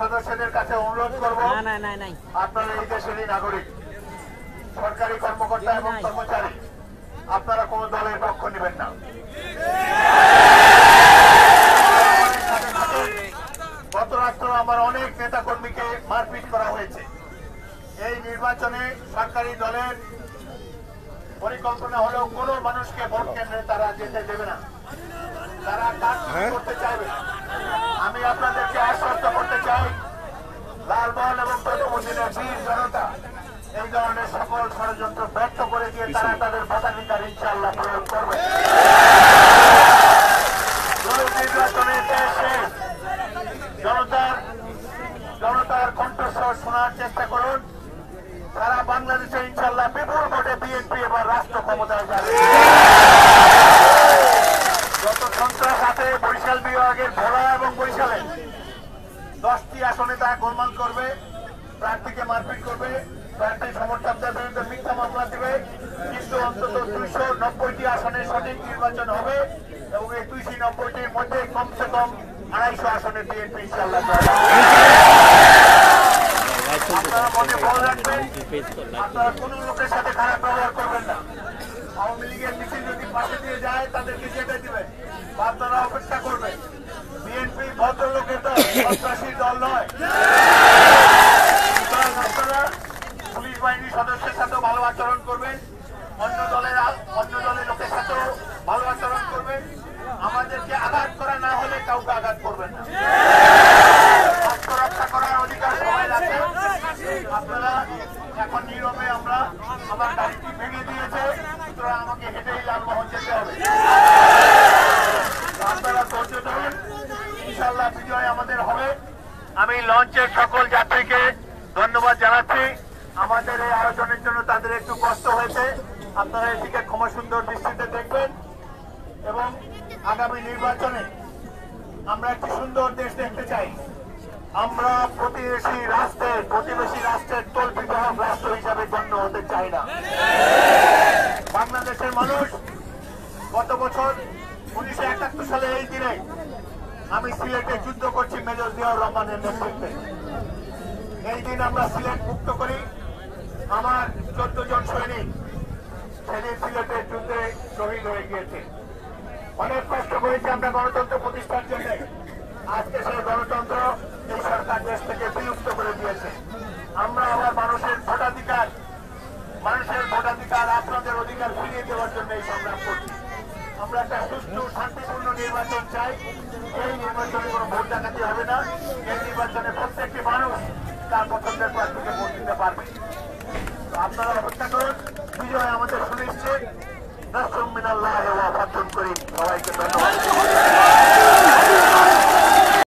কাছে অনুরোধ করব না না না নাই। আপনারা এই দেশেরই নাগরিক সরকারি কর্মকর্তা এবং কর্মচারী আপনারা কোন দলের পক্ষ নেবেন না। গত রাত্র আমার অনেক নেতা কর্মীকে মারপিট করা হয়েছে। এই নির্বাচনে সরকারি দলের পরিকল্পনা হলেও কোন মানুষকে ভোট কেন্দ্রে তারা যেতে দেবে না। তারা কাজ করতে চাইবে আমি আপনাদেরকে আশ্বস্ত চাই। লালমোহন এবং প্রতিমন্দিরের বীর জনতা এই ধরনের সকল ষড়যন্ত্র ব্যর্থ করে দিয়ে তারা তাদের ভোটাধিকার ইনশাল্লাহ প্রয়োগ করবে। জনতার জনতার কণ্ঠস্বর শোনার চেষ্টা করুন। সারা বাংলাদেশে ইনশাল্লাহ বিপুল ভোটে বিএনপি এবার রাষ্ট্র ক্ষমতায় যাবে। আসনে গোলমাল করবে, প্রার্থীকে মারপিট করবে, প্রার্থী সমর্থকদের বিরুদ্ধে মিথ্যা মামলা দেবে, কিন্তু অন্তত দুইশো নব্বইটি আসনে সঠিক নির্বাচন হবে এবং এই দুইশো নব্বইটির মধ্যে কমসে কম আড়াইশো আসনে বিএনপি আপনারা মনে বল রাখবেন, আপনারা কোন লোকের সাথে খারাপ ব্যবহার করবেন না। আওয়ামী লীগের মিছিল যদি পাশে দিয়ে যায়, তাদেরকে যেতে দিবেন। আপনারা অপেক্ষা করবেন। ভদ্রলোকের দল নয়। আপনারা পুলিশ বাহিনীর সদস্যের সাথেও ভালো আচরণ অন্য দলের অন্য দলের লোকের সাথেও ভালো আচরণ করবেন আমাদেরকে আঘাত করা না হলে কাউকে আঘাত করবেন না। আত্মরক্ষা করার অধিকার সবাই রাখে আপনারা এখন নীরবে আমরা আমার গাড়িটি ভেঙে দিয়েছে সুতরাং আমাকে হেঁটেই লালমোহন যেতে হবে আপনারা ধৈর্য ধরুন ইনশাল্লাহ আমি লঞ্চের সকল যাত্রীকে ধন্যবাদ জানাচ্ছি। আমাদের এই আয়োজনের জন্য তাদের একটু কষ্ট হয়েছে। আপনারা এটিকে ক্ষমা সুন্দর দৃষ্টিতে দেখবেন। এবং আগামী নির্বাচনে আমরা একটি সুন্দর দেশ দেখতে চাই। আমরা প্রতিবেশী রাষ্ট্রের প্রতিবেশী রাষ্ট্রের তোল বিগ্রহ রাষ্ট্র হিসাবে গণ্য হতে চাই না। বাংলাদেশের মানুষ গত বছর উনিশশো একাত্তর সালে এই দিনে আমি সিলেটে যুদ্ধ করছি মেজর জিয়াউর রহমানের নেতৃত্বে। এই দিন আমরা সিলেট মুক্ত করি। আমার চোদ্দ জন সৈনিক সেদিন সিলেটের যুদ্ধে শহীদ হয়ে গিয়েছে। অনেক কষ্ট করেছি আমরা গণতন্ত্র প্রতিষ্ঠার জন্য। আজকে সেই গণতন্ত্র এই সরকার দেশ থেকে বিলুপ্ত করে দিয়েছে। আমরা আবার মানুষের ভোটাধিকার মানুষের ভোটাধিকার, আপনাদের অধিকার ফিরিয়ে দেওয়ার জন্য এই সংগ্রাম করছি। আমরা একটা সুষ্ঠু, শান্তিপূর্ণ নির্বাচন চাই। এই নির্বাচনে কোনো ভোট ডাকাতি হবে না। এই নির্বাচনে প্রত্যেকটি মানুষ তার পছন্দের প্রার্থীকে ভোট দিতে পারবে। আপনারা অপেক্ষা করুন। বিজয় আমাদের সুনিশ্চিত। দর্শক মিনাল্লাহ সবাইকে ধন্যবাদ।